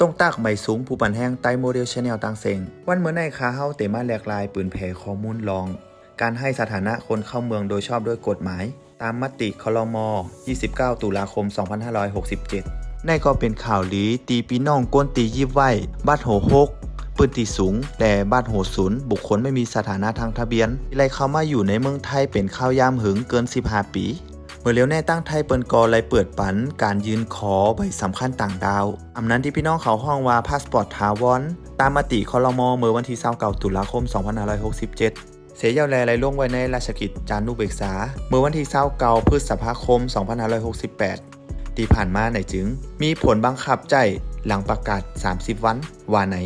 ต้องตากใบสูงผู้ปันแห้งใต้โมเดลชาแนลต่างเซงวันเมื่อในคาเฮาเตมาแหลกลายปืนแผ่ข้อมูลลอง การให้สถานะคนเข้าเมืองโดยชอบด้วยกฎหมาย ตามมติคลม 29 ตุลาคม 2567ในก็เป็นข่าวลีตีปีน้องก้นตียิบไหวบ้านโหหกปืนตีสูง แต่บ้านโหศูนย์ บุคคลไม่มีสถานะทางทะเบียนไรเข้ามาอยู่ในเมืองไทยเป็นข้าวยามหึงเกิน 15 ปี เมื่อเลี้ยวแน่ตั้งไทยเปินกอไลเปิดปัน การยืนขอใบสำคัญต่างดาวอำนั้นที่พี่น้องเขาห้องว่าพาสปอร์ตทาวอน ตามมติคอรมอเมื่อวันที่29ตุลาคม 2567เสียยาวแลไรล่วงไว้ในราชกิจจานุเบกษา เมื่อวันที่29พฤษภาคม 2568 ที่ผ่านมาไหนจึง มีผลบังคับใจหลังประกาศ 30 วัน ว่าไหน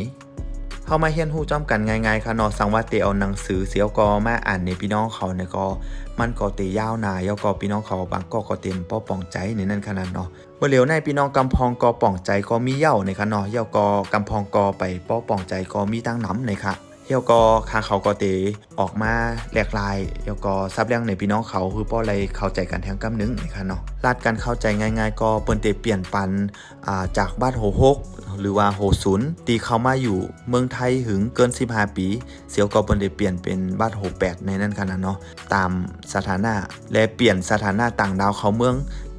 เข้ามาเฮียนฮู้จ้อมกันง่ายๆค่ะนอสังว่าเตเอาหนังสือเสียวกอมาอ่านในพี่น้องเขาเนี่ยก็มันก็เตยาวนายแล้วก็พี่น้องเขาบางก็ก็เต็มป้อป่องใจในนั้นขนาดเนาะเมื่อเหลียวในพี่น้องกำพองกอป่องใจก็มีเย่าในค่ะเนาะเย่ากอกำพองกอไปป้อป่องใจก็มีตั้งน้ำในค่ะ เฮียวก็คาเขาก็เตออกมาแหลกลายเฮียวก็ซับเลี้ยงในพี่น้องเขาคือป้ออะไรเข้าใจกันแทงกำนึงในค่ะเนาะลาดกันเข้าใจง่าย ๆ ก็เปิ้นเตเปลี่ยนปันอ่าจากบ้านโหหกหรือว่าโหศูนย์ตีเข้ามาอยู่เมืองไทยหึงเกิน 15 ปี เสียวก็เปิ้นได้เปลี่ยนเป็นบ้านโหแปดในนั้นขนาดเนาะตามสถานะและเปลี่ยนสถานะต่างดาวเขาเมือง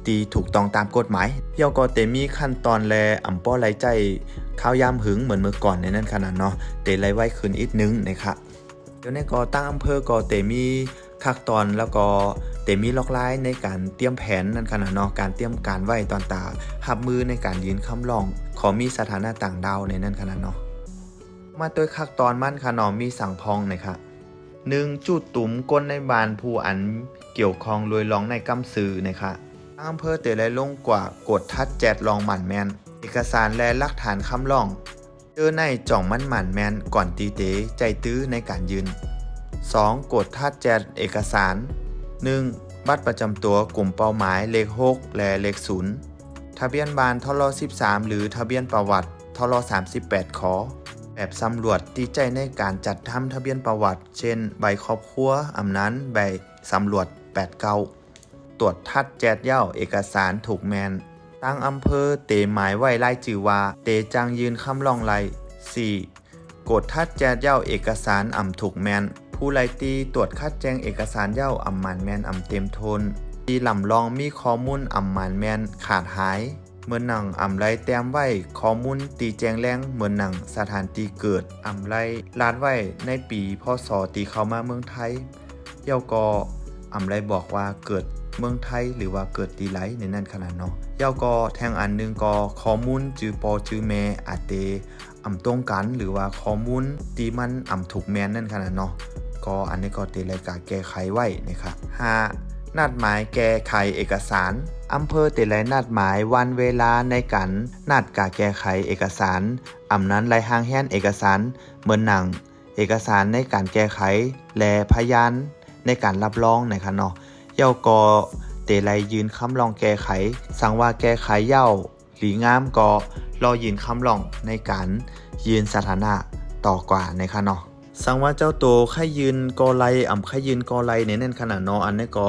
ตีถูกต้องตามกฎหมายเฮียวก็เตมีขั้นตอนแลอ่ำป้อไหลใจข้าวยามหึงเหมือนเมื่อก่อนในนั้นขนาดเนาะเตไหลไว้ขึ้นอีกนึงนะคะเดี๋ยวนี้ก็ตั้งอำเภอก็เตมีขั้นตอนแล้วก็เตมีล็อกไลน์ในการเตรียมแผนนั่นขนาดเนาะการเตรียมการไว้ตอนตาหับมือในการยืนคำลอง ขอมีสถานะต่างดาวในนั้นขนาดเนาะมาตัวขั้นตอนมันค่ะเนาะมีสั่งพองนะคะหนึ่งจุดตุ่มก้นในบานผู้อันเกี่ยวข้องรวยร้องในกำซือนะคะ อำเภอเตะไรลงกว่ากดทัดแจดลองหมันแมน เอกสารและหลักฐานคำร้อง เจอในจ่องมันหมันแมนก่อนตีเตใจตื้อในการยืน 2. กดทัดแจดเอกสาร 1. บัตรประจำตัวกลุ่มเป้าหมายเลข 6 และเลข 0 ทะเบียนบานทล13 หรือทะเบียนประวัติทล38ขอแบบสำรวจตีใจในการจัดทำทะเบียนประวัติ เช่น ใบครอบครัวอำนั้นใบสำรวจ8เก้า ตรวจทัดแจดเย้าเอกสารถูกแมน ตั้งอำเภอเตหมายไว้ไล่จือว่า เตจังยืนคำลองไล 4. กดทัดแจดเย้าเอกสารอ่ำถูกแมน ผู้ไลตีตรวจคัดแจงเอกสารเย้าอ่ำหมันแมนอ่ำเต็มทนตีลำลองมีข้อมูลอ่ำหมันแมนขาดหาย เมื่อหนังอ่ำไรแต้มไว้ข้อมูลตีแจงแรงเหมือนหนังสถานตีเกิดอ่ำไรลาดไว้ในปีพศตีเข้ามาเมืองไทยเย่าก็อ่ำไรบอกว่าเกิด เมืองไทยหรือว่าเกิดตีไหลในนั้นขนาดเนาะเย่าก็แทงอันหนึงก็ข้อมูลจือปอจือแม่อาเตอำตรงกันหรือว่าข้อมูลตีมันอำถูกแมนนั่นขนาดเนาะก็อันนี้ก็เตรายการแก้ไขไว้นะครับห้านัดหมายแก้ไขเอกสารอำเภอเตรายนัดหมายวันเวลาในการนัดกาแก้ไขเอกสารอำนั้นรายห้างแห่นเอกสารเหมือนหนัง เอกสารในการแก้ไข และพยานในการรับรองนะครับเนาะ เย่ากอเตไลยืนคำลองแก้ไข สั่งว่าแก้ไขเย่าหลีงามกอรอยืนคำลองในการยืนสถานะต่อกว่าในครับเนาะสั่งว่าเจ้าโตใครยืนกอไลอ่ำใครยืนกอไลในนั่นขนาดเนาะอันนี้กอ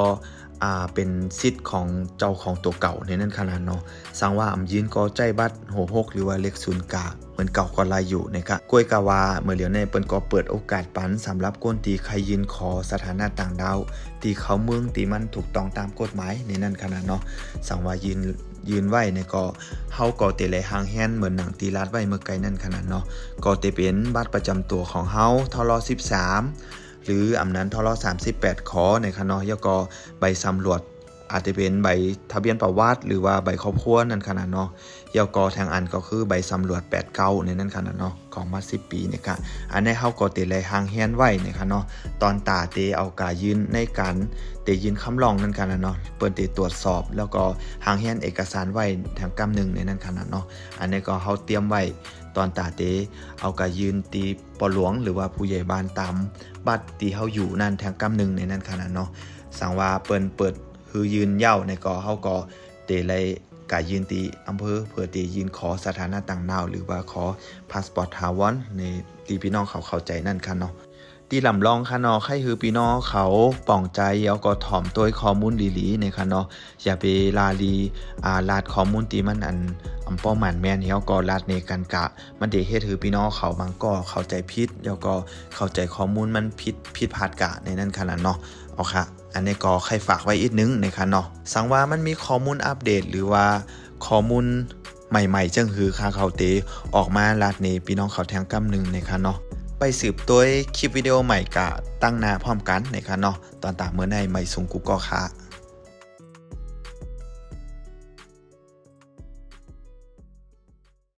าเป็นสิทธิ์ของเจ้าของตัวเก่าในนั่นขนาดเนาะสั่งว่าอำยืนก็ใจบัตรโหหกหรือว่าเล็กศูนย์กาเหมือนเก่าก็ลายอยู่นะครับกล้วยกาวาเมื่อเหลียวในเปิ้นก็เปิดโอกาสปันสำหรับก้นตีใครยืนขอสถานะต่างดาวตีเขาเมืองตีมันถูกต้องตามกฎหมายในนั้นขนาดเนาะสั่งว่ายืนยืนไหวในก็เฮาก็เตะไหลหางแฮนเหมือนหนังตีรัดไว้เมื่อไกลนั่นขนาดเนาะก็เตเป็นบัตรประจำตัวของเฮาทล13 หรืออำนั้นทล38ขอในคะเนาะยกอใบสำรวจ อาจจะเป็นใบทะเบียนประวัติหรือว่าใบครอบครัวนั่นขนาดเนาะเยาวกอทางอันก็คือใบสำรวจ8เก้าในนั้นขนาดเนาะของมา10ปีเนี่ยค่ะอันนี้เฮาก็เตะเลยหางเฮียนไว้นะคะเนาะตอนตาเตเอากายืนในการเตยืนคำลองนั่นขนาดเนาะเปิดเตตรวจสอบ แล้วก็หางเฮียนเอกสารไว้ทางกำหนึ่งในนั้นขนาดเนาะอันนี้ก็เฮาเตรียมไว้ตอนตาเตเอากายืนตีปอหลวงหรือว่าผู้ใหญ่บ้านตามบัตรตีเฮาอยู่นั่นทางกำหนึ่งในนั้นขนาดเนาะสั่งว่าเปิ้นเปิด คือยืนเย้าในกอเฮาก็เตไลกายืนตีอำเภอเพื่อตียืนขอสถานะต่างดาวหรือว่าขอพาสปอร์ตทาวอนในตีพี่น้องเขาเข้าใจนั่นค่ะเนาะตีลำลองค่ะเนาะใครคือพี่น้องเขาป่องใจแล้วก็ถ่อมตัวข้อมูลหลีๆในค่ะเนาะอย่าไปลาลีอ่าลาดข้อมูลตีมันอันอำป้อมันแม่นเฮียวก็ลาดเนกันกะ มันเดเฮ็ดให้พี่น้องเขาบางก็เข้าใจผิดแล้วก็เข้าใจข้อมูลมันผิดผิดพลาดกะในนั้นขนาดเนาะเอาค่ะ อันนี้ก็ใครฝากไว้อีกนึงในคันเนาะสังว่ามันมีข้อมูลอัปเดตหรือว่าข้อมูลใหม่ๆจังหือคาเขาเตออกมาลาดเนพี่น้องเขาแทงกำหนึ่งในคันเนาะไปสืบตัวคลิปวิดีโอใหม่กะตั้งหน้าพร้อมกันในคันเนาะตอนตามเมื่อในไม่สูงกูก็ค่ะ